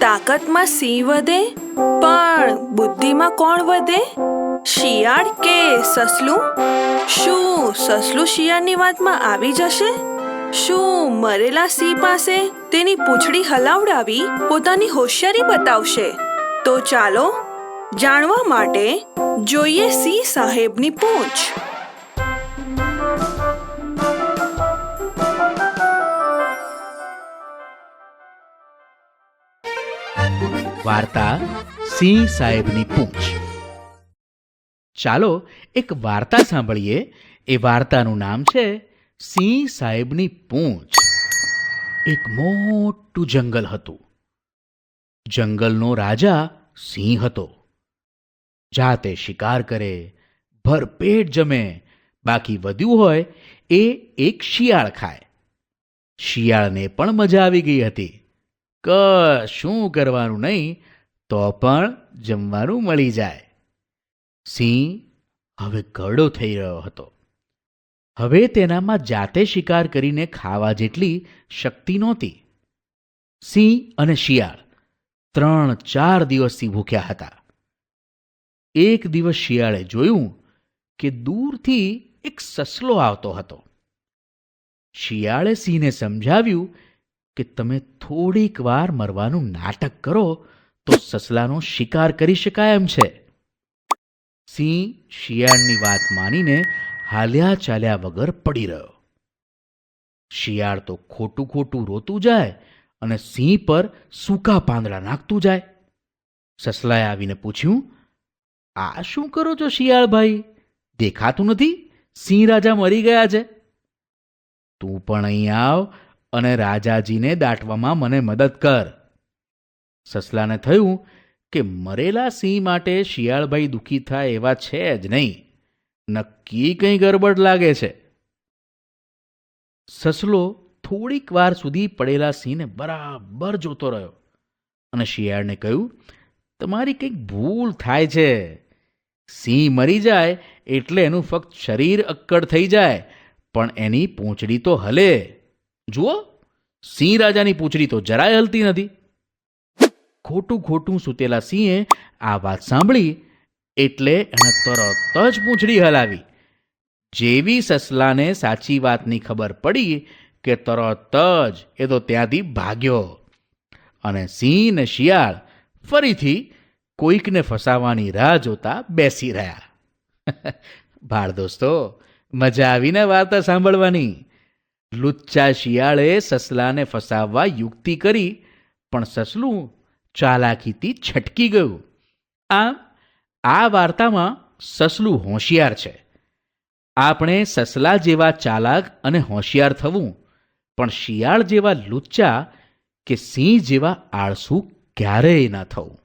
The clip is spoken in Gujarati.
તાકાતમાં સિંહ વધે, પણ બુદ્ધિમાં કોણ વધે? શિયાળ કે સસલું? શું સસલું શિયાળની વાતમાં આવી જશે? શું મરેલા સિંહ પાસે તેની પૂંછડી હલાવડાવી પોતાની હોશિયારી બતાવશે? તો ચાલો, જાણવા માટે જોઈએ સિંહ સાહેબની પૂંછ. વાર્તા સિંહ સાહેબની પૂંછ. ચાલો એક વાર્તા સાંભળીએ. એ વાર્તાનું નામ છે સિંહ સાહેબની પૂંછ. એક મોટું જંગલ હતું. જંગલનો રાજા સિંહ હતો. જાતે શિકાર કરે, ભરપેટ જમે, બાકી વધ્યું હોય એ એક શિયાળ ખાય. શિયાળને પણ મજા આવી ગઈ હતી. ક શું કરવાનું નહીં, તો પણ જમવાનું મળી જાય. સિંહ હવે ઘરડો થઈ રહ્યો હતો. હવે તેનામાં જાતે શિકાર કરીને ખાવા જેટલી શક્તિ નહોતી. સિંહ અને શિયાળ ત્રણ ચાર દિવસથી ભૂખ્યા હતા. એક દિવસ શિયાળે જોયું કે દૂરથી એક સસલો આવતો હતો. શિયાળે સિંહને સમજાવ્યું કે તમે થોડીક વાર મરવાનું નાટક કરો, તો સસલાનો શિકાર કરી શકાય એમ છે. સિંહ શિયાળની વાત માનીને હાલ્યા ચાલ્યા વગર પડી રહ્યો. શિયાળ તો ખોટું ખોટું રોતું જાય અને સિંહ પર સૂકા પાંદડા નાખતું જાય. સસલાએ આવીને પૂછ્યું, આ શું કરો છો શિયાળભાઈ દેખાતું નથી? સિંહ રાજા મરી ગયા છે. તું પણ અહીં આવ અને રાજાજીને દાટવામાં મને મદદ કર. સસલાને થયું કે મરેલા સિંહ માટે શિયાળભાઈ દુઃખી થાય એવા છે જ નહીં. નક્કી કંઈ ગરબડ લાગે છે. સસલો થોડીક વાર સુધી પડેલા સિંહને બરાબર જોતો રહ્યો અને શિયાળને કહ્યું, તમારી કંઈક ભૂલ થાય છે. સિંહ મરી જાય એટલે એનું ફક્ત શરીર અક્કડ થઈ જાય, પણ એની પૂંછડી તો હલે. જુઓ, સિંહ રાજાની પૂંછડી તો જરાય હલતી નથી. ખોટું ખોટું સૂતેલા સિંહે આ વાત સાંભળી એટલે એણે તરત જ પૂંછડી હલાવી. જેવી સસલાને સાચી વાતની ખબર પડી કે તરત જ એ તો ત્યાંથી ભાગ્યો. અને સિંહ ને શિયાળ ફરીથી કોઈકને ફસાવાની રાહ જોતા બેસી રહ્યા. ભાળ દોસ્તો, મજા આવીને વાર્તા સાંભળવાની. લુચ્ચા શિયાળે સસલાને ફસાવવા યુક્તિ કરી, પણ સસલું ચાલાકીથી છટકી ગયું. આમ આ વાર્તામાં સસલું હોશિયાર છે. આપણે સસલા જેવા ચાલાક અને હોશિયાર થવું, પણ શિયાળ જેવા લુચ્ચા કે સિંહ જેવા આળસુ ક્યારેય ન થવું.